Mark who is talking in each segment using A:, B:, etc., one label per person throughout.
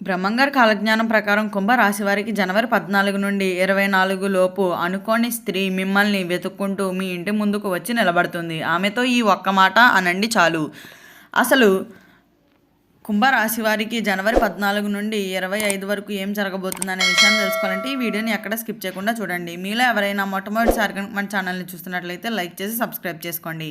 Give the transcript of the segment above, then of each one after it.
A: బ్రహ్మంగారి కాలజ్ఞానం ప్రకారం కుంభరాశి వారికి జనవరి పద్నాలుగు నుండి ఇరవై నాలుగు లోపు అనుకోని స్త్రీ మిమ్మల్ని వెతుక్కుంటూ మీ ఇంటి ముందుకు వచ్చి నిలబడుతుంది. ఆమెతో ఈ ఒక్క మాట అనండి చాలు. అసలు కుంభరాశి వారికి జనవరి పద్నాలుగు నుండి ఇరవై ఐదు వరకు ఏం జరగబోతుంది అనే విషయాన్ని తెలుసుకోవాలంటే ఈ వీడియోని ఎక్కడ స్కిప్ చేయకుండా చూడండి. మీలో ఎవరైనా మొట్టమొదటిసారి మన ఛానల్ని చూస్తున్నట్లయితే లైక్ చేసి సబ్స్క్రైబ్ చేసుకోండి.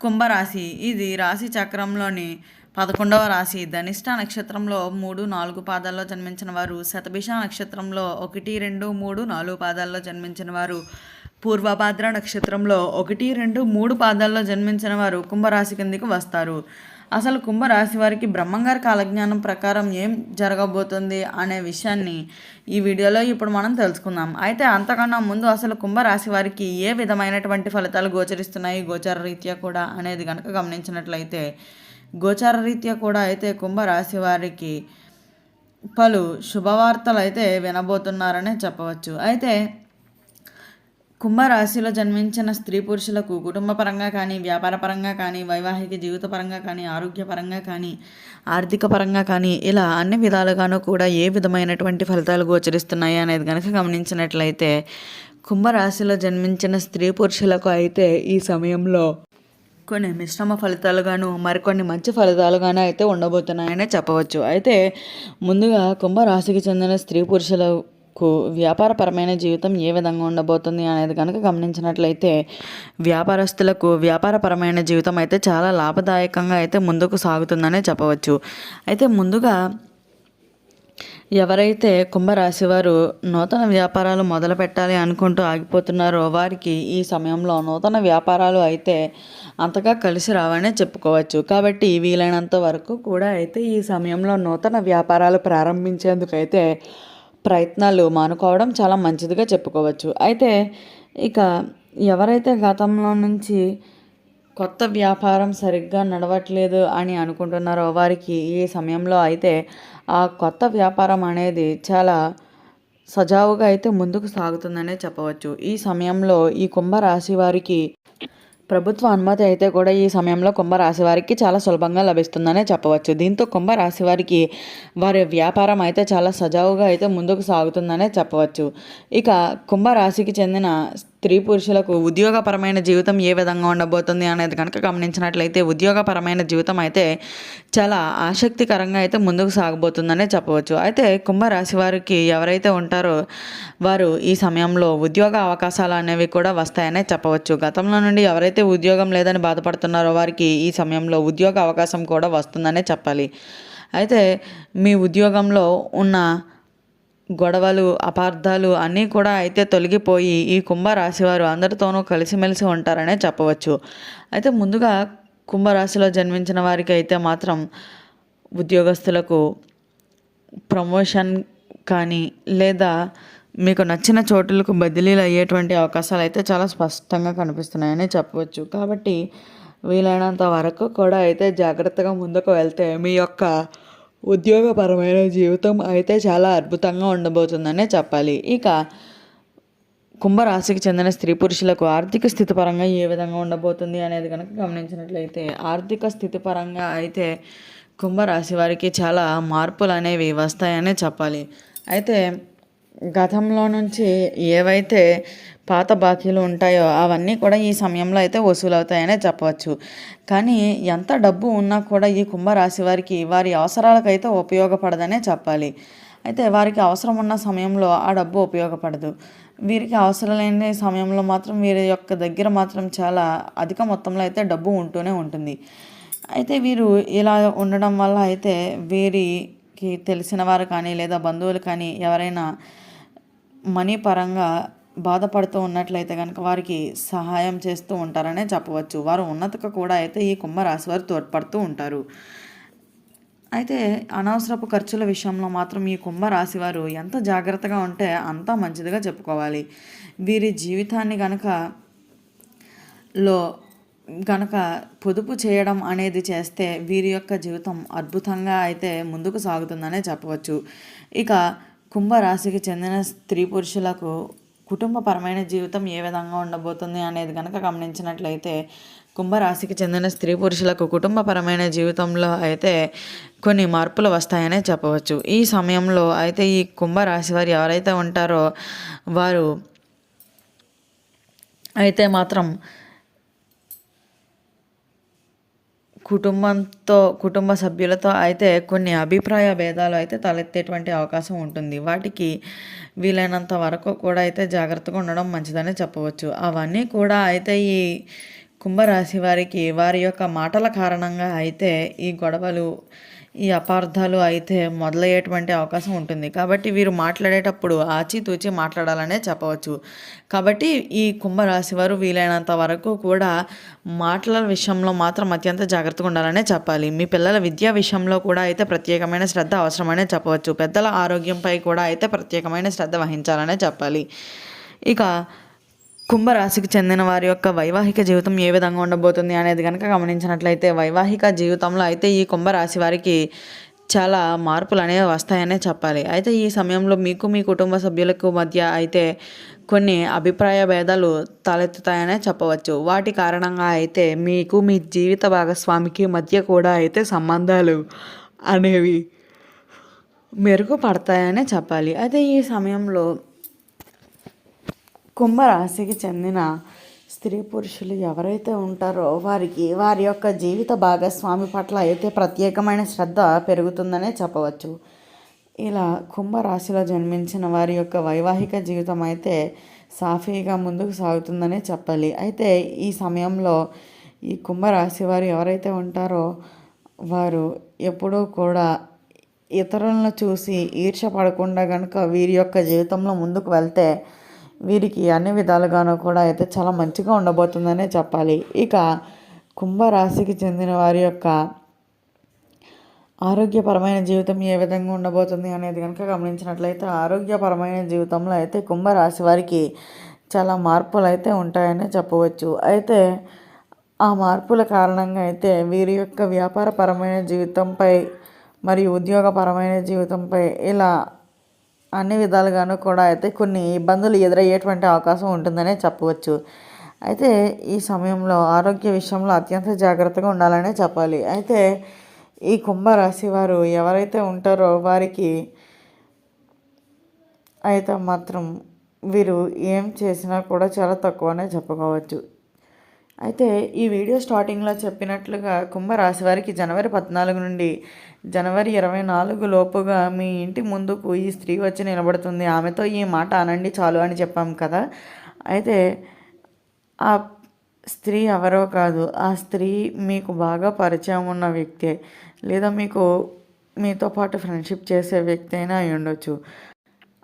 A: కుంభరాశి. ఇది రాశి చక్రంలోని పదకొండవ రాశి. ధనిష్ట నక్షత్రంలో మూడు నాలుగు పాదాల్లో జన్మించిన వారు. శతభిష నక్షత్రంలో ఒకటి రెండు మూడు నాలుగు పాదాల్లో జన్మించిన వారు. పూర్వభాద్ర నక్షత్రంలో ఒకటి రెండు మూడు పాదాల్లో జన్మించిన వారు కుంభరాశి కిందికి వస్తారు. అసలు కుంభరాశి వారికి బ్రహ్మంగారి కాలజ్ఞానం ప్రకారం ఏం జరగబోతుంది అనే విషయాన్ని ఈ వీడియోలో ఇప్పుడు మనం తెలుసుకుందాం. అయితే అంతకన్నా ముందు అసలు కుంభరాశి వారికి ఏ విధమైనటువంటి ఫలితాలు గోచరిస్తున్నాయి? గోచార రీత్యా కూడా అనేది కనుక గమనించినట్లయితే గోచార రీత్యా కూడా అయితే కుంభరాశి వారికి పలు శుభవార్తలు అయితే వినబోతున్నారనే చెప్పవచ్చు. అయితే కుంభరాశిలో జన్మించిన స్త్రీ పురుషులకు కుటుంబ పరంగా కానీ వ్యాపార పరంగా కానీ వైవాహిక జీవితపరంగా కానీ ఆరోగ్యపరంగా కానీ ఆర్థిక పరంగా కానీ ఇలా అన్ని విధాలుగానూ కూడా ఏ విధమైనటువంటి ఫలితాలు గోచరిస్తున్నాయి అనేది కనుక గమనించినట్లయితే కుంభరాశిలో జన్మించిన స్త్రీ పురుషులకు అయితే ఈ సమయంలో కొన్ని మిశ్రమ ఫలితాలుగాను మరికొన్ని మంచి ఫలితాలుగాను అయితే ఉండబోతున్నాయనే చెప్పవచ్చు. అయితే ముందుగా కుంభరాశికి చెందిన స్త్రీ పురుషుల కు వ్యాపారపరమైన జీవితం ఏ విధంగా ఉండబోతుంది అనేది కనుక గమనించినట్లయితే వ్యాపారస్తులకు వ్యాపారపరమైన జీవితం అయితే చాలా లాభదాయకంగా అయితే ముందుకు సాగుతుందనే చెప్పవచ్చు. అయితే ముందుగా ఎవరైతే కుంభరాశి వారు నూతన వ్యాపారాలు మొదలు పెట్టాలి అనుకుంటూ ఆగిపోతున్నారో వారికి ఈ సమయంలో నూతన వ్యాపారాలు అయితే అంతగా కలిసి రావనే చెప్పుకోవచ్చు. కాబట్టి వీలైనంత వరకు కూడా అయితే ఈ సమయంలో నూతన వ్యాపారాలు ప్రారంభించేందుకైతే ప్రయత్నాలు మానుకోవడం చాలా మంచిదిగా చెప్పుకోవచ్చు. అయితే ఇక ఎవరైతే గతంలో నుంచి కొత్త వ్యాపారం సరిగ్గా నడవట్లేదు అని అనుకుంటున్నారో వారికి ఈ సమయంలో అయితే ఆ కొత్త వ్యాపారం అనేది చాలా సజావుగా అయితే ముందుకు సాగుతుందనే చెప్పవచ్చు. ఈ సమయంలో ఈ కుంభరాశి వారికి ప్రభుత్వ అనుమతి అయితే కూడా ఈ సమయంలో కుంభరాశి వారికి చాలా సులభంగా లభిస్తుందనే చెప్పవచ్చు. దీంతో కుంభరాశి వారికి వారి వ్యాపారం అయితే చాలా సజావుగా అయితే ముందుకు సాగుతుందనే చెప్పవచ్చు. ఇక కుంభరాశికి చెందిన స్త్రీ పురుషులకు ఉద్యోగపరమైన జీవితం ఏ విధంగా ఉండబోతుంది అనేది కనుక గమనించినట్లయితే ఉద్యోగపరమైన జీవితం అయితే చాలా ఆసక్తికరంగా అయితే ముందుకు సాగబోతుందనే చెప్పవచ్చు. అయితే కుంభరాశి వారికి ఎవరైతే ఉంటారో వారు ఈ సమయంలో ఉద్యోగ అవకాశాలు అనేవి కూడా వస్తాయనే చెప్పవచ్చు. గతంలో నుండి ఎవరైతే ఉద్యోగం లేదని బాధపడుతున్నారో వారికి ఈ సమయంలో ఉద్యోగ అవకాశం కూడా వస్తుందనే చెప్పాలి. అయితే మీ ఉద్యోగంలో ఉన్న గొడవలు అపార్థాలు అన్నీ కూడా అయితే తొలగిపోయి ఈ కుంభరాశివారు అందరితోనూ కలిసిమెలిసి ఉంటారనే చెప్పవచ్చు. అయితే ముందుగా కుంభరాశిలో జన్మించిన వారికి అయితే మాత్రం ఉద్యోగస్తులకు ప్రమోషన్ కానీ లేదా మీకు నచ్చిన చోటులకు బదిలీలు అయ్యేటువంటి అవకాశాలు అయితే చాలా స్పష్టంగా కనిపిస్తున్నాయని చెప్పవచ్చు. కాబట్టి వీలైనంత వరకు కూడా అయితే జాగ్రత్తగా ముందుకు వెళ్తే మీ యొక్క ఉద్యోగపరమైన జీవితం అయితే చాలా అద్భుతంగా ఉండబోతుందనే చెప్పాలి. ఇక కుంభరాశికి చెందిన స్త్రీ పురుషులకు ఆర్థిక స్థితి పరంగా ఏ విధంగా ఉండబోతుంది అనేది కనుక గమనించినట్లయితే ఆర్థిక స్థితి పరంగా అయితే కుంభరాశి వారికి చాలా మార్పులు అనేవి వస్తాయనే చెప్పాలి. అయితే గతంలో నుంచి ఏవైతే పాత బాకీలు ఉంటాయో అవన్నీ కూడా ఈ సమయంలో అయితే వసూలవుతాయనే చెప్పవచ్చు. కానీ ఎంత డబ్బు ఉన్నా కూడా ఈ కుంభరాశి వారికి వారి అవసరాలకైతే ఉపయోగపడదనే చెప్పాలి. అయితే వారికి అవసరం ఉన్న సమయంలో ఆ డబ్బు ఉపయోగపడదు. వీరికి అవసరం లేని సమయంలో మాత్రం వీరి యొక్క దగ్గర మాత్రం చాలా అధిక మొత్తంలో అయితే డబ్బు ఉంటూనే ఉంటుంది. అయితే వీరు ఇలా ఉండడం వల్ల అయితే వీరికి తెలిసిన వారు కానీ లేదా బంధువులు కానీ ఎవరైనా మనీ పరంగా బాధపడుతూ ఉన్నట్లయితే కనుక వారికి సహాయం చేస్తూ ఉంటారనే చెప్పవచ్చు. వారు ఉన్నతకు కూడా అయితే ఈ కుంభరాశి వారు తోడ్పడుతూ ఉంటారు. అయితే అనవసరపు ఖర్చుల విషయంలో మాత్రం ఈ కుంభరాశి వారు ఎంత జాగ్రత్తగా ఉంటే అంత మంచిదిగా చెప్పుకోవాలి. వీరి జీవితాన్ని గనక లో గనక పొదుపు చేయడం అనేది చేస్తే వీరి యొక్క జీవితం అద్భుతంగా అయితే ముందుకు సాగుతుందనే చెప్పవచ్చు. ఇక కుంభరాశికి చెందిన స్త్రీ పురుషులకు కుటుంబపరమైన జీవితం ఏ విధంగా ఉండబోతుంది అనేది కనుక గమనించినట్లయితే కుంభరాశికి చెందిన స్త్రీ పురుషులకు కుటుంబపరమైన జీవితంలో అయితే కొన్ని మార్పులు వస్తాయనే చెప్పవచ్చు. ఈ సమయంలో అయితే ఈ కుంభరాశి వారు ఎవరైతే ఉంటారో వారు అయితే మాత్రం కుటుంబంతో కుటుంబ సభ్యులతో అయితే కొన్ని అభిప్రాయ భేదాలు అయితే తలెత్తేటువంటి అవకాశం ఉంటుంది. వాటికి వీలైనంత వరకు కూడా అయితే జాగ్రత్తగా ఉండడం మంచిదని చెప్పవచ్చు. అవన్నీ కూడా అయితే ఈ కుంభరాశి వారికి వారి యొక్క మాటల కారణంగా అయితే ఈ గొడవలు ఈ అపార్థాలు అయితే మొదలయ్యేటువంటి అవకాశం ఉంటుంది. కాబట్టి వీరు మాట్లాడేటప్పుడు ఆచితూచి మాట్లాడాలనే చెప్పవచ్చు. కాబట్టి ఈ కుంభరాశి వారు వీలైనంత వరకు కూడా మాటల విషయంలో మాత్రం అత్యంత జాగ్రత్తగా ఉండాలనే చెప్పాలి. మీ పిల్లల విద్యా విషయంలో కూడా అయితే ప్రత్యేకమైన శ్రద్ధ అవసరమనే చెప్పవచ్చు. పెద్దల ఆరోగ్యంపై కూడా అయితే ప్రత్యేకమైన శ్రద్ధ వహించాలనే చెప్పాలి. ఇక కుంభరాశికి చెందిన వారి యొక్క వైవాహిక జీవితం ఏ విధంగా ఉండబోతుంది అనేది కనుక గమనించినట్లయితే వైవాహిక జీవితంలో అయితే ఈ కుంభరాశి వారికి చాలా మార్పులు అనేవి వస్తాయనే చెప్పాలి. అయితే ఈ సమయంలో మీకు మీ కుటుంబ సభ్యులకు మధ్య అయితే కొన్ని అభిప్రాయ భేదాలు తలెత్తుతాయనే చెప్పవచ్చు. వాటి కారణంగా అయితే మీకు మీ జీవిత భాగస్వామికి మధ్య కూడా అయితే సంబంధాలు అనేవి మెరుగుపడతాయనే చెప్పాలి. అయితే ఈ సమయంలో కుంభరాశికి చెందిన స్త్రీ పురుషులు ఎవరైతే ఉంటారో వారికి వారి యొక్క జీవిత భాగస్వామి పట్ల అయితే ప్రత్యేకమైన శ్రద్ధ పెరుగుతుందనే చెప్పవచ్చు. ఇలా కుంభరాశిలో జన్మించిన వారి యొక్క వైవాహిక జీవితం అయితే సాఫీగా ముందుకు సాగుతుందనే చెప్పాలి. అయితే ఈ సమయంలో ఈ కుంభరాశి వారు ఎవరైతే ఉంటారో వారు ఎప్పుడూ కూడా ఇతరులను చూసి ఈర్ష పడకుండా కనుక వీరి యొక్క జీవితంలో ముందుకు వెళ్తే వీరికి అన్ని విధాలుగాను కూడా అయితే చాలా మంచిగా ఉండబోతుందనే చెప్పాలి. ఇక కుంభరాశికి చెందిన వారి యొక్క ఆరోగ్యపరమైన జీవితం ఏ విధంగా ఉండబోతుంది అనేది కనుక గమనించినట్లయితే ఆరోగ్యపరమైన జీవితంలో అయితే కుంభరాశి వారికి చాలా మార్పులు అయితే ఉంటాయని చెప్పవచ్చు. అయితే ఆ మార్పుల కారణంగా అయితే వీరి యొక్క వ్యాపారపరమైన జీవితంపై మరియు ఉద్యోగపరమైన జీవితంపై ఇలా అన్ని విధాలుగాను కూడా అయితే కొన్ని ఇబ్బందులు ఎదురయ్యేటువంటి అవకాశం ఉంటుందనే చెప్పవచ్చు. అయితే ఈ సమయంలో ఆరోగ్య విషయంలో అత్యంత జాగ్రత్తగా ఉండాలనే చెప్పాలి. అయితే ఈ కుంభరాశి వారు ఎవరైతే ఉంటారో వారికి అయితే మాత్రం వీరు ఏం చేసినా కూడా చాలా తక్కువనే చెప్పుకోవచ్చు. అయితే ఈ వీడియో స్టార్టింగ్లో చెప్పినట్లుగా కుంభరాశి వారికి జనవరి పద్నాలుగు నుండి జనవరి ఇరవై నాలుగు లోపుగా మీ ఇంటి ముందుకు ఈ స్త్రీ వచ్చి నిలబడుతుంది. ఆమెతో ఈ మాట అనండి చాలు అని చెప్పాం కదా. అయితే ఆ స్త్రీ ఎవరో కాదు ఆ స్త్రీ మీకు బాగా పరిచయం ఉన్న వ్యక్తే లేదా మీకు మీతో పాటు ఫ్రెండ్షిప్ చేసే వ్యక్తి అయినా అయి ఉండొచ్చు.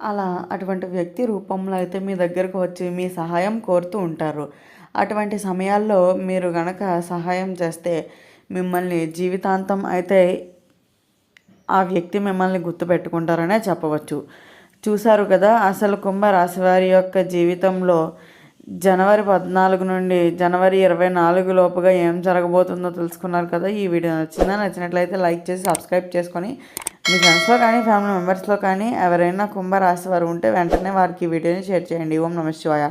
A: అలా అటువంటి వ్యక్తి రూపంలో అయితే మీ దగ్గరకు వచ్చి మీ సహాయం కోరుతూ ఉంటారు. అటువంటి సమయాల్లో మీరు గనక సహాయం చేస్తే మిమ్మల్ని జీవితాంతం అయితే ఆ వ్యక్తి మిమ్మల్ని గుర్తుపెట్టుకుంటారనే చెప్పవచ్చు. చూశారు కదా అసలు కుంభరాశి వారి యొక్క జీవితంలో జనవరి పద్నాలుగు నుండి జనవరి ఇరవై నాలుగు లోపుగా ఏం జరగబోతుందో తెలుసుకున్నారు కదా. ఈ వీడియో నచ్చిందా? నచ్చినట్లయితే లైక్ చేసి సబ్స్క్రైబ్ చేసుకొని మీ ఫ్రెండ్స్లో కానీ ఫ్యామిలీ మెంబర్స్లో కానీ ఎవరైనా కుంభరాశి వారు ఉంటే వెంటనే వారికి ఈ వీడియోని షేర్ చేయండి. ఓం నమ శివాయ.